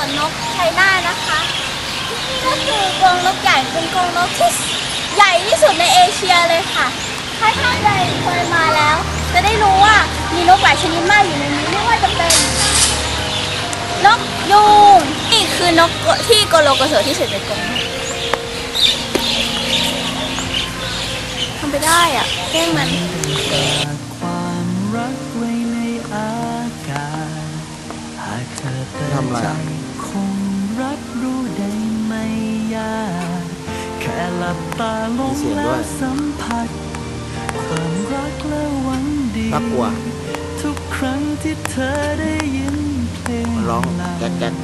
วนนกชัยนาทนะคะที่นี่ก็คือกรงนกใหญ่เป็นกรงนกที่ใหญ่ที่สุดในเอเชียเลยค่ะถ้าท่านใดเคยมาแล้ว จะได้รู้ว่ามีนกหลายชนิดมากอยู่ในนี้ไม่ว่าจะเป็นนกยูงนี่คือนกที่โกโลโกโสที่สุดในกรงทำไปได้อะแกล้งมันความรักไว้ในอากาศหากเธอเปิดทำอะไรใจอะ คงรับรู้ได้ไม่ยาก แค่หลับตาลงมีเสียงด้แล้ววยสัมผัส ความรักและหวังดีน่ากลัวทุกครั้งที่เธอได้ยินเพลงมันร้องเราแก๊ก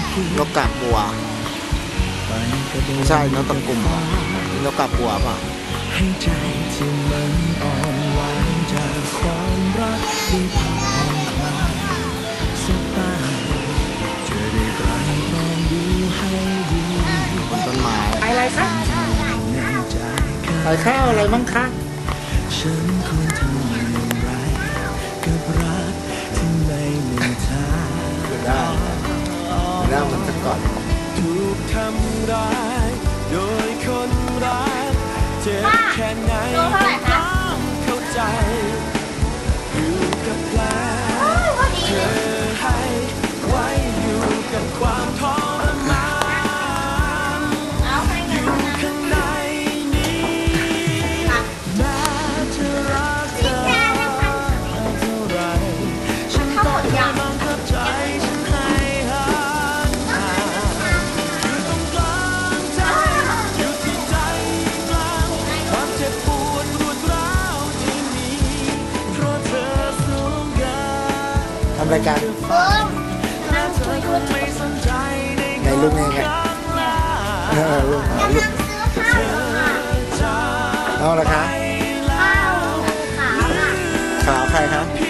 นกนกกาบบัวไปกระโดดไม่ใช่นกตะกลุ่มเหรอนกกาบบัวป่ะให้ใจที่มันอ่อนไหวจากความรักที่พังผ่อนคลายสบตาจะได้ไตรตรองดูให้ดีบนต้นไม้อะไรคะในใจแค่ขายข้าวอะไรมั้งคะฉันควรทำอย่างไรกับรัก ถูกทำร้าย โดยคนรักเจ็บแค่ไหนโลเท่าไหร่คะต้องเข้าใจำรายการเออนั่งคุยคุยไม่สนใจในในลูกเองไงเออลูกกำลังซื้อข้าวอยู่ค่ะเอาละคะข้าวขาวค่ะขาวใครคะเพี